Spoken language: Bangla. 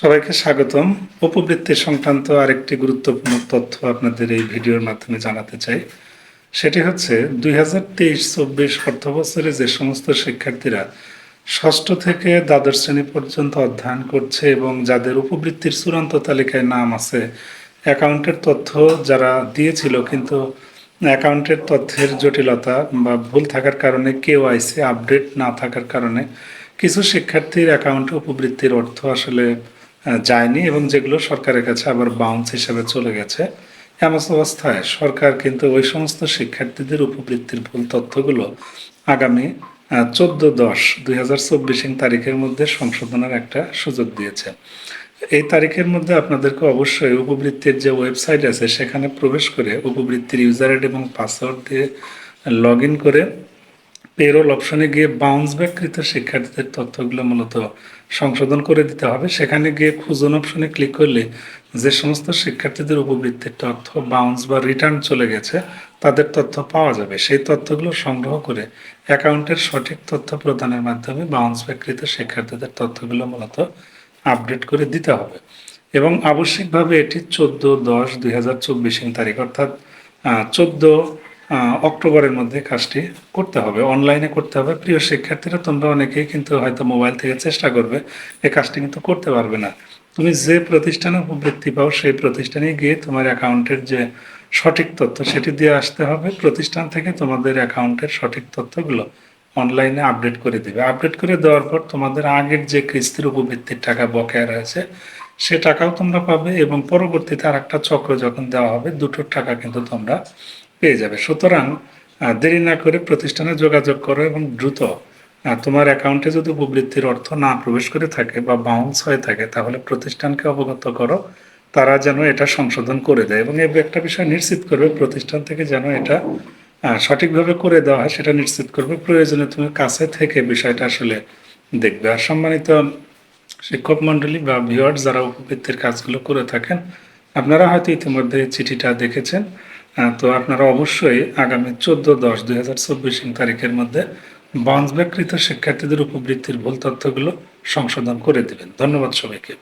সবাইকে স্বাগতম। উপবৃত্তি সংক্রান্ত আরেকটি গুরুত্বপূর্ণ তথ্য আপনাদের এই ভিডিওর মাধ্যমে জানাতে চাই। সেটি হচ্ছে, দুই হাজার তেইশ চব্বিশ অর্থ বছরে যে সমস্ত শিক্ষার্থীরা ষষ্ঠ থেকে দ্বাদশ শ্রেণি পর্যন্ত অধ্যয়ন করছে এবং যাদের উপবৃত্তির চূড়ান্ত তালিকায় নাম আছে, অ্যাকাউন্টের তথ্য যারা দিয়েছিল কিন্তু অ্যাকাউন্টের তথ্যের জটিলতা বা ভুল থাকার কারণে কেউ আইসি আপডেট না থাকার কারণে কিছু শিক্ষার্থীর অ্যাকাউন্টে উপবৃত্তির অর্থ আসলে যায়নি এবং যেগুলো সরকারের কাছে আবার বাউন্স হিসেবে চলে গেছে, এমন অবস্থায় সরকার কিন্তু ওই সমস্ত শিক্ষার্থীদের উপবৃত্তির ভুল তথ্যগুলো আগামী চোদ্দ দশ দুই হাজার চব্বিশ তারিখের মধ্যে সংশোধনের একটা সুযোগ দিয়েছে। এই তারিখের মধ্যে আপনাদেরকে অবশ্যই উপবৃত্তির যে ওয়েবসাইট আছে, সেখানে প্রবেশ করে উপবৃত্তির ইউজার আইডি এবং পাসওয়ার্ড দিয়ে লগ করে পেরোল অপশনে গিয়ে বাউন্স ব্যাককৃত শিক্ষার্থীদের তথ্যগুলো মূলত সংশোধন করে দিতে হবে। সেখানে গিয়ে খুঁজন অপশনে ক্লিক করলে যে সমস্ত শিক্ষার্থীদের উপবৃত্তির তথ্য বাউন্স বা রিটার্ন চলে গেছে, তাদের তথ্য পাওয়া যাবে। সেই তথ্যগুলো সংগ্রহ করে অ্যাকাউন্টের সঠিক তথ্য প্রদানের মাধ্যমে বাউন্স ব্যাককৃত শিক্ষার্থীদের তথ্যগুলো মূলত আপডেট করে দিতে হবে। এবং আবশ্যিকভাবে এটি চোদ্দ দশ দুই হাজার চব্বিশ তারিখ অর্থাৎ চোদ্দ অক্টোবরের মধ্যে কাজটি করতে হবে অনলাইনে করতে হবে। প্রিয় শিক্ষার্থীরা, তোমরা অনেকেই কিন্তু হয়তো মোবাইল থেকে চেষ্টা করবে, এই কাজটি কিন্তু করতে পারবে না। তুমি যে প্রতিষ্ঠানে উপবৃত্তি পাও, সেই প্রতিষ্ঠানে গিয়ে তোমার অ্যাকাউন্টের যে সঠিক তথ্য, সেটি দিয়ে আসতে হবে। প্রতিষ্ঠান থেকে তোমাদের অ্যাকাউন্টের সঠিক তথ্যগুলো অনলাইনে আপডেট করে দেবে। আপডেট করে দেওয়ার পর তোমাদের আগের যে কিস্তির উপবৃত্তির টাকা বকেয়া রয়েছে, সে টাকাও তোমরা পাবে এবং পরবর্তীতে আর একটা চক্র যখন দেওয়া হবে, দুটোর টাকা কিন্তু তোমরা পেয়ে যাবে। সুতরাং দেরি না করে প্রতিষ্ঠানে যোগাযোগ করো এবং দ্রুত তোমার অ্যাকাউন্টে যদি উপবৃত্তির অর্থ না প্রবেশ করে থাকে বা বাউন্স হয়ে থাকে, তাহলে প্রতিষ্ঠানকে অবগত করো। তারা যেন এটা সংশোধন করে দেয় এবং এই একটা বিষয় নিশ্চিত করবে, প্রতিষ্ঠান থেকে যেন এটা সঠিকভাবে করে দেওয়া হয় সেটা নিশ্চিত করবে। প্রয়োজনে তুমি কাছে থেকে বিষয়টা আসলে দেখবে। আর সম্মানিত শিক্ষক মণ্ডলী বা ভিওয়ার্স যারা উপবৃত্তির কাজগুলো করে থাকেন, আপনারা হয়তো ইতিমধ্যে চিঠিটা দেখেছেন। তো আপনারা অবশ্যই আগামী চোদ্দ দশ দুই হাজার চব্বিশ তারিখের মধ্যে বাউন্স ব্যাকৃত শিক্ষার্থীদের উপবৃত্তির ভুল তথ্যগুলো সংশোধন করে দেবেন। ধন্যবাদ সবাইকে।